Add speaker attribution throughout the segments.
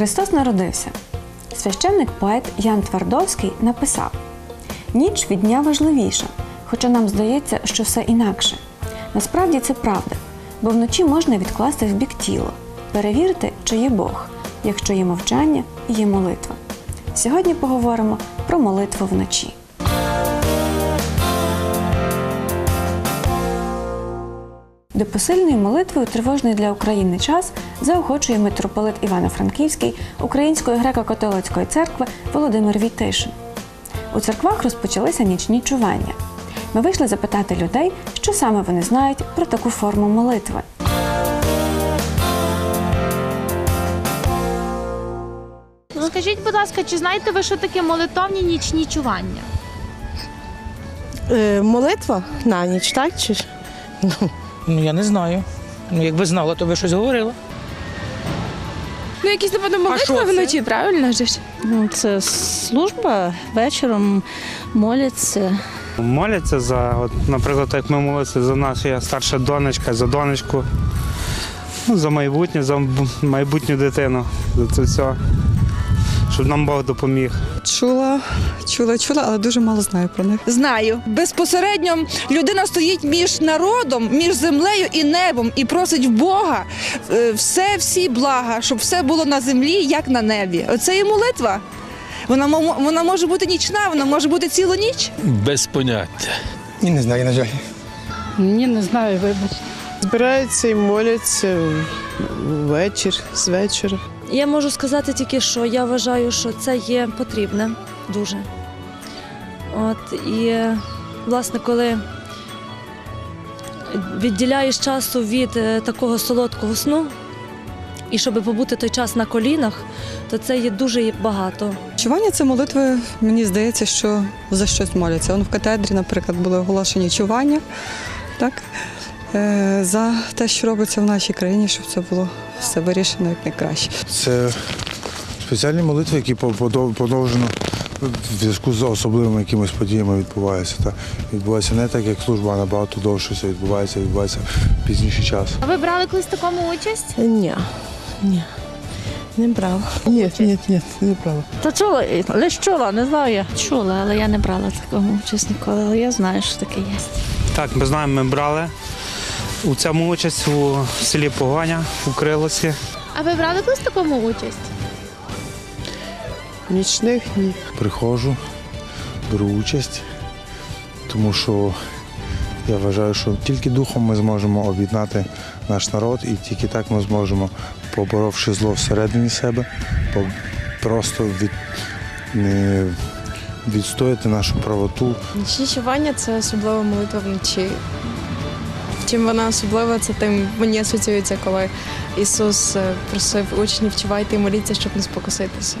Speaker 1: Христос народився. Священник поет Ян Твардовський написав: Ніч від дня важливіша, хоча нам здається, що все інакше. Насправді це правда, бо вночі можна відкласти в бік тіло, перевірити, чи є Бог, якщо є мовчання і є молитва. Сьогодні поговоримо про молитву вночі. До посильної молитви у тривожний для України час заохочує митрополит Івано-Франківський Української греко-католицької церкви Володимир Війтишин. У церквах розпочалися нічні чування. Ми вийшли запитати людей, що саме вони знають про таку форму молитви.
Speaker 2: Скажіть, будь ласка, чи знаєте ви, що таке молитовні нічні чування?
Speaker 3: Е, молитва на ніч, так? Чи ж?
Speaker 4: Ну я не знаю. Ну, якби знала, то ви щось говорили.
Speaker 5: Ну, якісь, напевно, молитви вночі, правильно ж?
Speaker 6: Ну, це служба вечором моляться.
Speaker 7: Моляться за, от, наприклад, як ми молилися за нашу я старша донечка, за донечку, ну, за майбутнє, за майбутню дитину, за це все. Щоб нам Бог допоміг.
Speaker 8: Чула, чула, чула, але дуже мало знаю про них.
Speaker 9: Знаю. Безпосередньо людина стоїть між народом, між землею і небом і просить в Бога е, все, всі блага, щоб все було на землі, як на небі. Оце і молитва. Вона, вона може бути нічна, вона може бути цілу ніч.
Speaker 10: Без поняття.
Speaker 11: Ні, не знаю, на жаль.
Speaker 6: Ні, не знаю, вибач.
Speaker 3: Збираються і моляться вечір, з вечора.
Speaker 12: Я можу сказати тільки, що я вважаю, що це є потрібне дуже. От і власне, коли відділяєш часу від е, такого солодкого сну, і щоб побути той час на колінах, то це є дуже багато.
Speaker 8: Чування це молитви, мені здається, що за щось моляться. Он в катедрі, наприклад, були оголошені чування, так? Е, за те, що робиться в нашій країні, щоб це було все вирішено як найкраще.
Speaker 11: Це спеціальні молитви, які по- подовжено в зв'язку з особливими якимись подіями відбуваються. Та відбувається не так, як служба, а набагато довше все відбувається, відбувається в пізніший час.
Speaker 2: А ви брали колись в такому участь?
Speaker 3: Ні, ні, не брав.
Speaker 11: Ні, ні, ні, не правда.
Speaker 6: Та чула, лише чула, не знаю я. Чула, але я не брала такого участь ніколи, але я знаю, що таке є.
Speaker 7: Так, ми знаємо, ми брали у цьому участь у селі Погоня, у Крилосі.
Speaker 2: А ви брали колись в такому участь?
Speaker 3: Нічних ні.
Speaker 11: Приходжу, беру участь, тому що я вважаю, що тільки духом ми зможемо об'єднати наш народ, і тільки так ми зможемо, поборовши зло всередині себе, просто від, не, відстояти нашу правоту
Speaker 5: Нічні чування це особлива молитва вночі. Чим вона особлива, це тим мені асоціюється, коли Ісус е, просив учнів чувайте і моліться, щоб не спокуситися.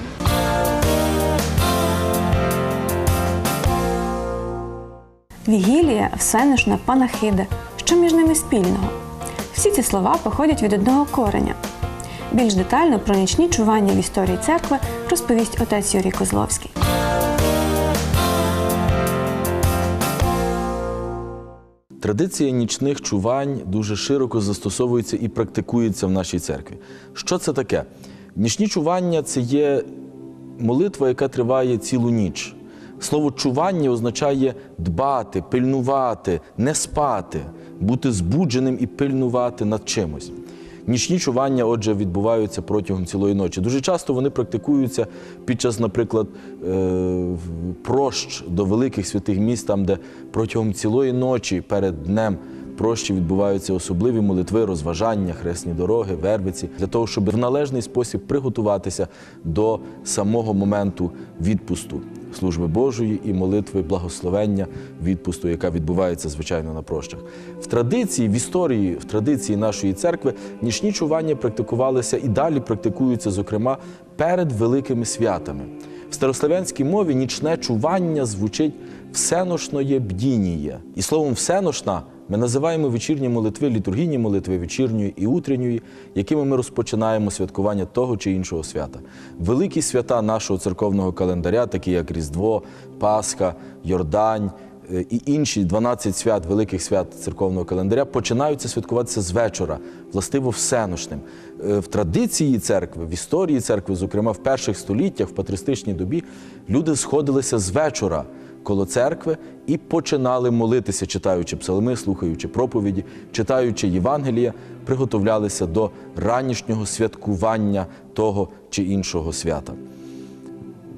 Speaker 1: Вігілія, всенишна, панахида. Що між ними спільного? Всі ці слова походять від одного кореня. Більш детально про нічні чування в історії церкви розповість отець Юрій Козловський.
Speaker 10: Традиція нічних чувань дуже широко застосовується і практикується в нашій церкві. Що це таке? Нічні чування це є молитва, яка триває цілу ніч. Слово чування означає дбати, пильнувати, не спати, бути збудженим і пильнувати над чимось. Нічні чування, отже, відбуваються протягом цілої ночі. Дуже часто вони практикуються під час, наприклад, е, прощ до великих святих міст, там, де протягом цілої ночі перед днем прощі відбуваються особливі молитви, розважання, хресні дороги, вербиці, для того, щоб в належний спосіб приготуватися до самого моменту відпусту служби Божої і молитви благословення відпусту, яка відбувається звичайно на прощах. В традиції, в історії, в традиції нашої церкви нічні чування практикувалися і далі практикуються, зокрема, перед великими святами. В старославянській мові нічне чування звучить всеношноє бдініє. І словом всеношна ми називаємо вечірні молитви, літургійні молитви вечірньої і утренньої, якими ми розпочинаємо святкування того чи іншого свята. Великі свята нашого церковного календаря, такі як Різдво, Пасха, Йордань, е, і інші 12 свят, великих свят церковного календаря починаються святкуватися з вечора, властиво всеношним. Е, В традиції церкви, в історії церкви, зокрема в перших століттях, в патристичній добі, люди сходилися з вечора коло церкви і починали молитися, читаючи псалми, слухаючи проповіді, читаючи Євангелія, приготовлялися до ранішнього святкування того чи іншого свята.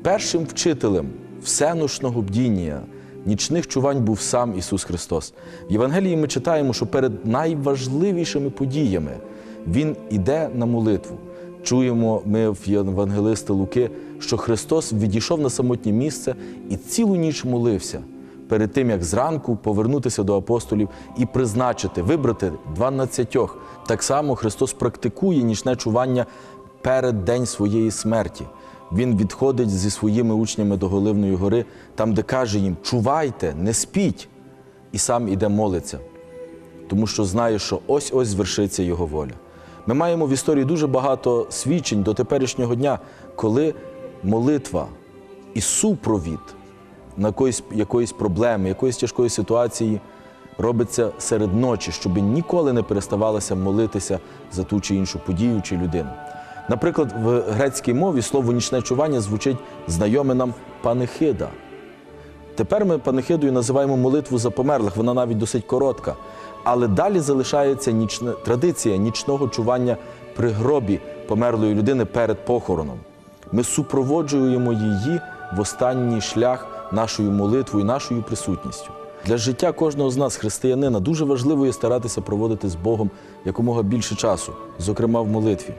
Speaker 10: Першим вчителем всеношного бдіння, нічних чувань був сам Ісус Христос. В Євангелії ми читаємо, що перед найважливішими подіями Він іде на молитву. Чуємо ми в Євангелиста Луки, що Христос відійшов на самотнє місце і цілу ніч молився перед тим, як зранку повернутися до апостолів і призначити, вибрати дванадцятьох. Так само Христос практикує нічне чування перед день своєї смерті. Він відходить зі своїми учнями до Голивної гори, там, де каже їм: чувайте, не спіть, і сам іде молиться, тому що знає, що ось-ось звершиться його воля. Ми маємо в історії дуже багато свідчень до теперішнього дня, коли молитва і супровід на якоїсь, якоїсь проблеми, якоїсь тяжкої ситуації робиться серед ночі, щоб ніколи не переставалося молитися за ту чи іншу подію чи людину. Наприклад, в грецькій мові слово нічне чування звучить знайоме нам панихида. Тепер ми панихидою називаємо молитву за померлих, вона навіть досить коротка. Але далі залишається нічна, традиція нічного чування при гробі померлої людини перед похороном. Ми супроводжуємо її в останній шлях нашою молитвою, нашою присутністю. Для життя кожного з нас, християнина, дуже важливо є старатися проводити з Богом якомога більше часу, зокрема в молитві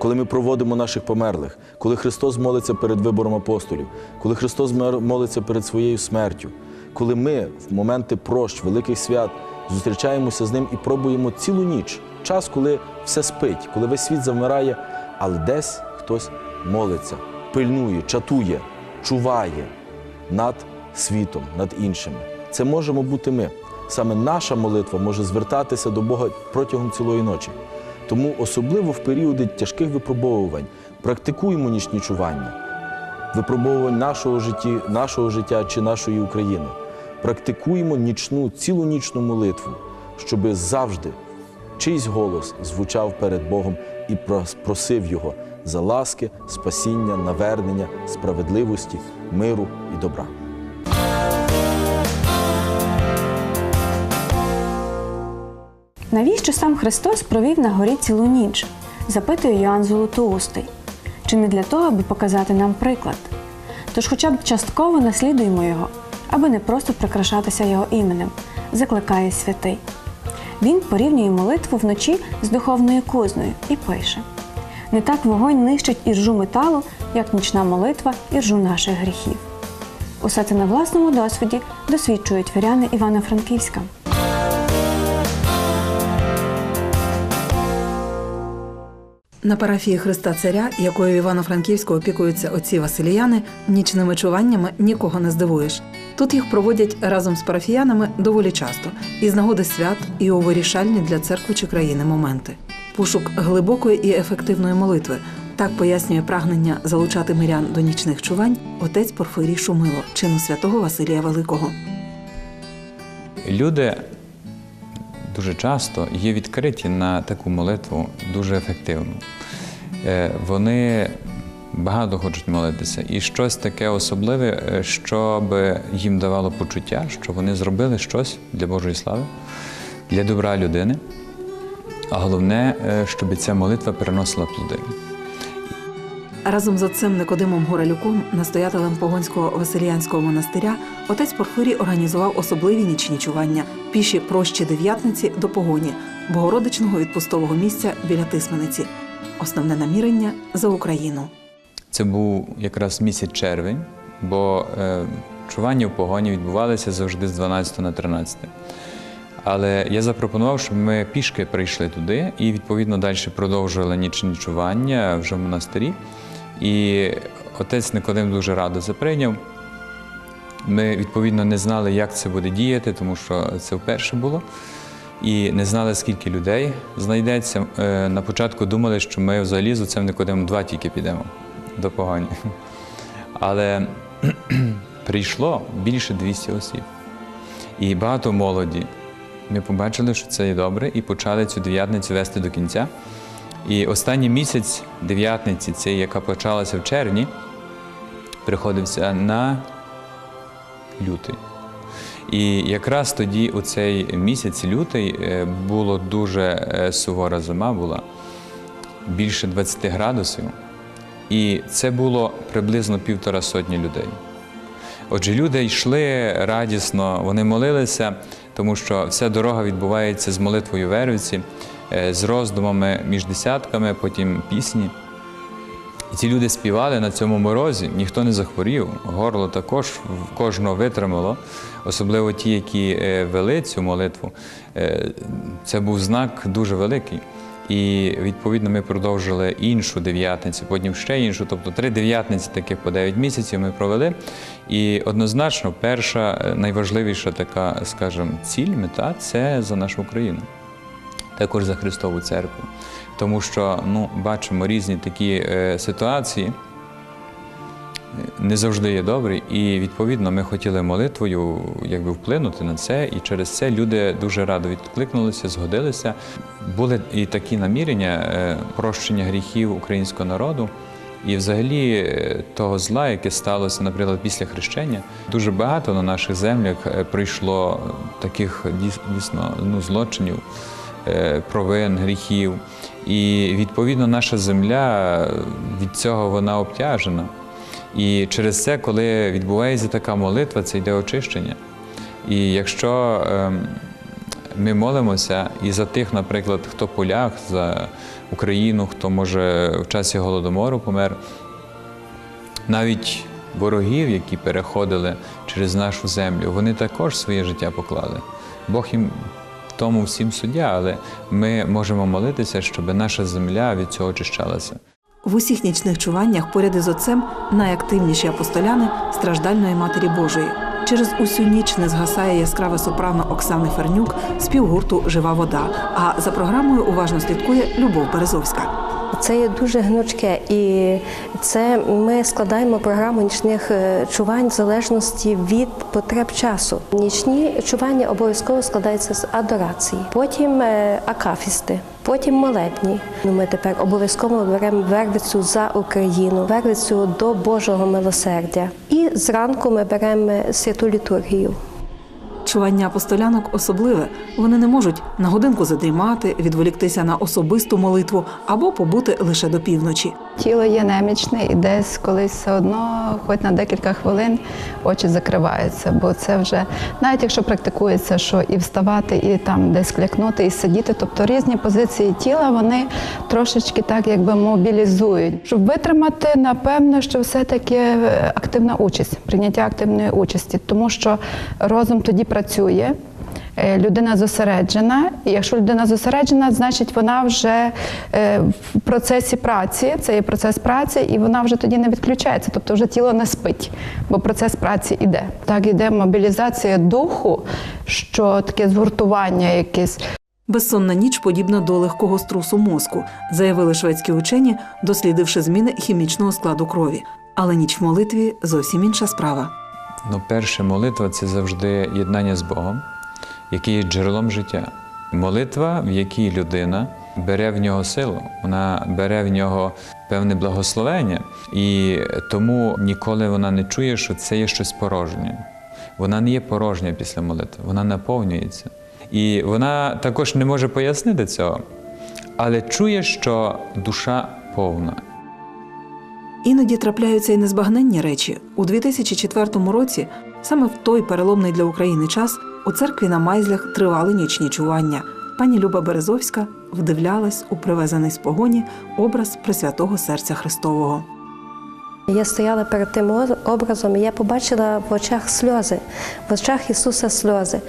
Speaker 10: коли ми проводимо наших померлих, коли Христос молиться перед вибором апостолів, коли Христос молиться перед своєю смертю, коли ми в моменти прощ, великих свят зустрічаємося з ним і пробуємо цілу ніч, час, коли все спить, коли весь світ завмирає, але десь хтось молиться, пильнує, чатує, чуває над світом, над іншими. Це можемо бути ми. Саме наша молитва може звертатися до Бога протягом цілої ночі. Тому особливо в періоди тяжких випробовувань практикуємо нічні чування, випробовувань нашого житті, нашого життя чи нашої України. Практикуємо нічну, цілонічну молитву, щоб завжди чийсь голос звучав перед Богом і прос- просив Його за ласки, спасіння, навернення, справедливості, миру і добра.
Speaker 1: Навіщо сам Христос провів на горі цілу ніч? запитує Йоанн Золотоустий. Чи не для того, аби показати нам приклад? Тож хоча б частково наслідуємо його, аби не просто прикрашатися його іменем, закликає святий. Він порівнює молитву вночі з духовною кузнею і пише: не так вогонь нищить іржу металу, як нічна молитва іржу наших гріхів. Усе це на власному досвіді досвідчують віряни Івано-Франківська.
Speaker 13: На парафії Христа Царя, якою Івано-Франківську опікуються отці Василіяни, нічними чуваннями нікого не здивуєш. Тут їх проводять разом з парафіянами доволі часто, і з нагоди свят, і у вирішальні для церкви чи країни моменти. Пошук глибокої і ефективної молитви. Так пояснює прагнення залучати мирян до нічних чувань отець Порфирій Шумило, чину святого Василія Великого.
Speaker 14: Люди дуже часто є відкриті на таку молитву дуже ефективну. Е, Вони багато хочуть молитися, і щось таке особливе, е, щоб їм давало почуття, що вони зробили щось для Божої слави, для добра людини. А головне, е, щоб ця молитва переносила плоди.
Speaker 13: Разом з отцем Никодимом Горелюком, настоятелем Погонського Василіянського монастиря, отець Порфирій організував особливі нічні чування піші прощі дев'ятниці до погоні, богородичного відпустового місця біля Тисмениці. Основне намірення за Україну.
Speaker 14: Це був якраз місяць червень, бо е, чування в погоні відбувалися завжди з 12 на 13. Але я запропонував, щоб ми пішки прийшли туди і відповідно далі продовжували нічні чування вже в монастирі. І отець Никодим дуже радо це прийняв. Ми відповідно не знали, як це буде діяти, тому що це вперше було. І не знали, скільки людей знайдеться. Е, На початку думали, що ми взагалі з отцем Никодимом два тільки підемо до погоні. Але прийшло більше 200 осіб. і багато молоді. Ми побачили, що це є добре, і почали цю дев'ятницю вести до кінця. І останній місяць дев'ятниці, цей, яка почалася в червні, приходився на лютий. І якраз тоді, у цей місяць лютий, е, було дуже е, сувора зима була, більше 20 градусів. І це було приблизно півтора сотні людей. Отже, люди йшли радісно, вони молилися, тому що вся дорога відбувається з молитвою вервиці, е, з роздумами між десятками, потім пісні. І ці люди співали на цьому морозі, ніхто не захворів, горло також кожного витримало, особливо ті, які е, вели цю молитву. Е, Це був знак дуже великий. І відповідно ми продовжили іншу дев'ятницю, потім ще іншу. Тобто три дев'ятниці таких по 9 місяців ми провели. І однозначно, перша е, найважливіша така, скажімо, ціль, мета це за нашу Україну, також за Христову церкву. Тому що ну, бачимо різні такі е, ситуації, не завжди є добрі, і відповідно ми хотіли молитвою якби вплинути на це, і через це люди дуже радо відкликнулися, згодилися. Були і такі намірення е, прощення гріхів українського народу. І взагалі е, того зла, яке сталося, наприклад, після хрещення, дуже багато на наших землях прийшло таких дійсно ну, злочинів, провин, гріхів. І відповідно наша земля е, від цього вона обтяжена. І через це, коли відбувається така молитва, це йде очищення. І якщо ем, ми молимося і за тих, наприклад, хто полях, за Україну, хто може в часі голодомору помер, навіть ворогів, які переходили через нашу землю, вони також своє життя поклали. Бог їм тому всім суддя, але ми можемо молитися, щоб наша земля від цього очищалася.
Speaker 13: В усіх нічних чуваннях поряд із отцем найактивніші апостоляни страждальної Матері Божої. Через усю ніч не згасає яскраве сопрано Оксани Фернюк з півгурту Жива вода. А за програмою уважно слідкує Любов Березовська.
Speaker 15: Це є дуже гнучке, і це ми складаємо програму нічних е, чувань в залежності від потреб часу. Нічні чування обов'язково складаються з адорації, потім е, акафісти, потім молебні. Ну, Ми тепер обов'язково беремо вервицю за Україну, вервицю до Божого милосердя. І зранку ми беремо святу літургію.
Speaker 13: Чування апостолянок особливе. Вони не можуть на годинку задрімати, відволіктися на особисту молитву або побути лише до півночі.
Speaker 16: Тіло є немічне і десь колись все одно, хоч на декілька хвилин, очі закриваються, бо це вже навіть якщо практикується, що і вставати, і там десь клякнути, і сидіти, тобто різні позиції тіла вони трошечки так якби мобілізують. Щоб витримати, напевно, що все-таки е, активна участь, прийняття активної участі, тому що розум тоді працює. Е, Людина зосереджена, і якщо людина зосереджена, значить вона вже е, в процесі праці, це є процес праці, і вона вже тоді не відключається, тобто вже тіло не спить, бо процес праці іде. Так іде мобілізація духу, що таке згуртування якесь.
Speaker 13: Безсонна ніч подібна до легкого струсу мозку, заявили шведські учені, дослідивши зміни хімічного складу крові. Але ніч в молитві зовсім інша справа.
Speaker 14: Ну, перша молитва це завжди єднання з Богом, який є джерелом життя. Молитва, в якій людина бере в нього силу, вона бере в нього певне благословення, і тому ніколи вона не чує, що це є щось порожнє. Вона не є порожня після молитви, вона наповнюється. І вона також не може пояснити цього, але чує, що душа повна.
Speaker 13: Іноді трапляються й незбагненні речі. У 2004 році, саме в той переломний для України час, у церкві на Майзлях тривали нічні чування. Пані Люба Березовська вдивлялась у привезений з погоні образ Пресвятого серця Христового.
Speaker 15: Я стояла перед тим образом, і я побачила в очах сльози, в очах Ісуса сльози.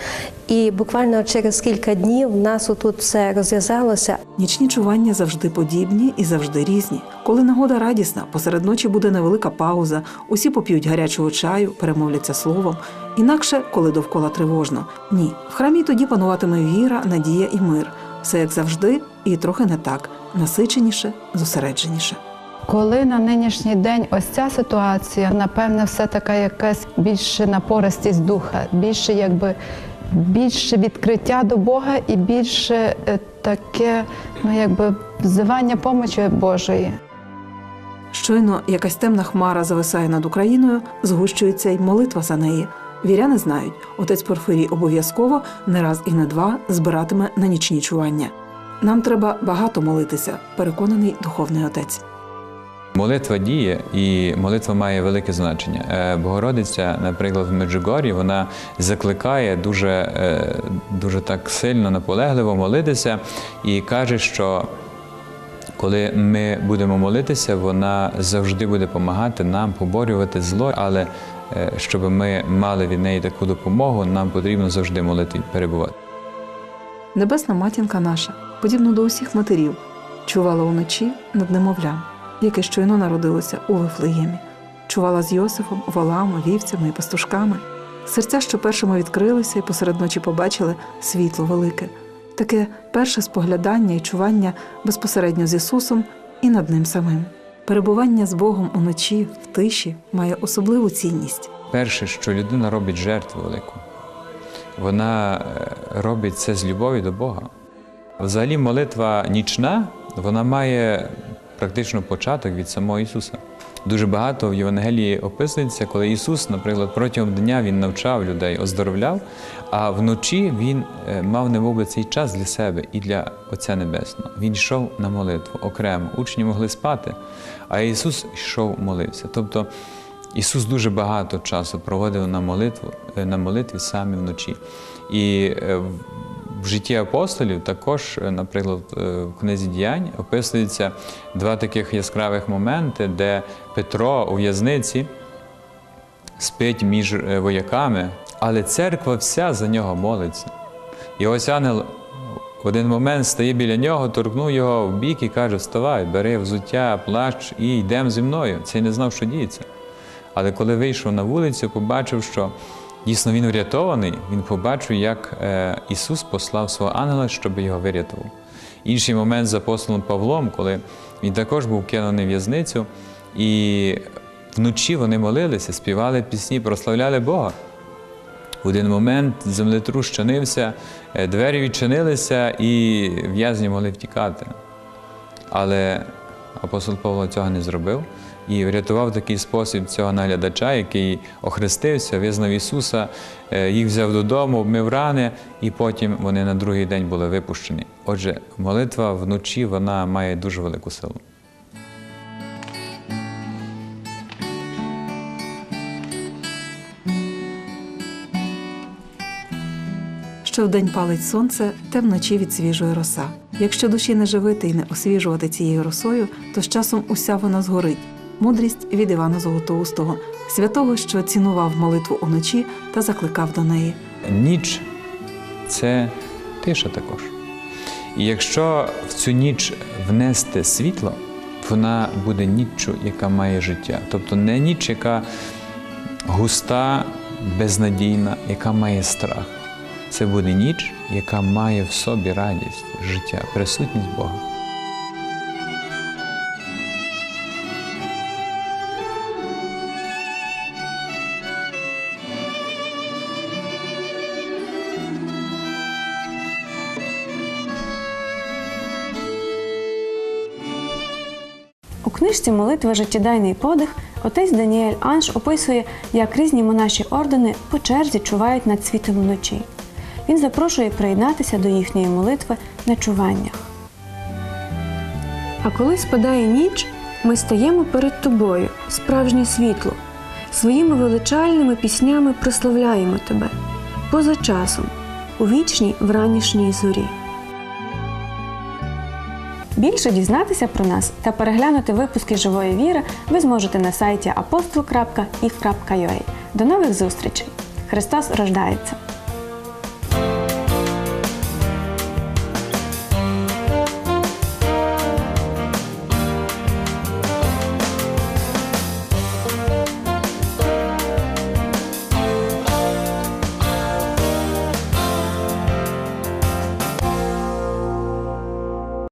Speaker 15: І буквально через кілька днів в нас отут все розв'язалося.
Speaker 13: Нічні чування завжди подібні і завжди різні. Коли нагода радісна, посеред ночі буде невелика пауза, усі поп'ють гарячого чаю, перемовляться словом. Інакше, коли довкола тривожно. Ні, в храмі тоді пануватиме віра, надія і мир. Все як завжди, і трохи не так, насиченіше, зосередженіше.
Speaker 16: Коли на нинішній день ось ця ситуація, напевне, все така якась більше напористість духа, більше якби більше відкриття до Бога і більше е, таке, ну якби взивання помочі Божої.
Speaker 13: Щойно якась темна хмара зависає над Україною, згущується й молитва за неї. Віряни знають, отець Порфирій обов'язково не раз і не два збиратиме на нічні чування. Нам треба багато молитися, переконаний духовний отець.
Speaker 14: Молитва діє, і молитва має велике значення. Е, Богородиця, наприклад, в Меджугорі, вона закликає дуже, е, дуже так сильно, наполегливо молитися і каже, що коли ми будемо молитися, вона завжди буде допомагати нам поборювати зло, але е, щоб ми мали від неї таку допомогу, нам потрібно завжди молити і перебувати.
Speaker 13: Небесна матінка наша, подібно до усіх матерів, чувала уночі над немовлям, яке щойно народилося у Вифлеємі, чувала з Йосифом, волами, вівцями і пастушками. Серця, що першими відкрилися і посеред ночі побачили світло велике, таке перше споглядання і чування безпосередньо з Ісусом і над Ним самим. Перебування з Богом уночі в тиші має особливу цінність.
Speaker 14: Перше, що людина робить жертву велику, вона е, робить це з любові до Бога. Взагалі, молитва нічна, вона має практично початок від самого Ісуса. Дуже багато в Євангелії описується, коли Ісус, наприклад, протягом дня Він навчав людей, оздоровляв, а вночі Він е, мав немовби цей час для себе і для Отця Небесного. Він йшов на молитву окремо. Учні могли спати, а Ісус йшов молився. Тобто Ісус дуже багато часу проводив на молитву, е, на молитві саме вночі. І е, в- житті апостолів також, е, наприклад, е, в книзі діянь описуються два таких яскравих моменти, де Петро у в'язниці спить між е, вояками, але церква вся за нього молиться. І ось ангел в один момент стає біля нього, торкнув його в бік і каже: Вставай, бери взуття, плащ і йдемо зі мною. Цей не знав, що діється. Але коли вийшов на вулицю, побачив, що дійсно він врятований, він побачив, як е, Ісус послав свого ангела, щоб його вирятував. Інший момент з апостолом Павлом, коли він також був кинений в в'язницю, і вночі вони молилися, співали пісні, прославляли Бога. В один момент землетрус щинився, е, двері відчинилися, і в'язні могли втікати. Але апостол Павло цього не зробив і врятував такий спосіб цього наглядача, який охрестився, визнав Ісуса, е, їх взяв додому, обмив рани, і потім вони на другий день були випущені. Отже, молитва вночі вона має дуже велику силу.
Speaker 13: Що вдень палить сонце, те вночі відсвіжує роса. Якщо душі не живити і не освіжувати цією росою, то з часом уся вона згорить. Мудрість від Івана Золотоустого, святого, що цінував молитву уночі та закликав до неї.
Speaker 14: Ніч це тиша також. І якщо в цю ніч внести світло, вона буде ніччю, яка має життя. Тобто не ніч, яка густа, безнадійна, яка має страх. Це буде ніч, яка має в собі радість, життя, присутність Бога.
Speaker 1: Книжці Молитва життєдайний подих отець Даніель Анш описує, як різні монаші ордени по черзі чувають над світом вночі. Він запрошує приєднатися до їхньої молитви на чуваннях. А коли спадає ніч, ми стаємо перед тобою, справжнє світло. Своїми величальними піснями прославляємо тебе поза часом, у вічній вранішній зорі. Більше дізнатися про нас та переглянути випуски живої віри ви зможете на сайті apostol.if.ua. До нових зустрічей! Христос рождається!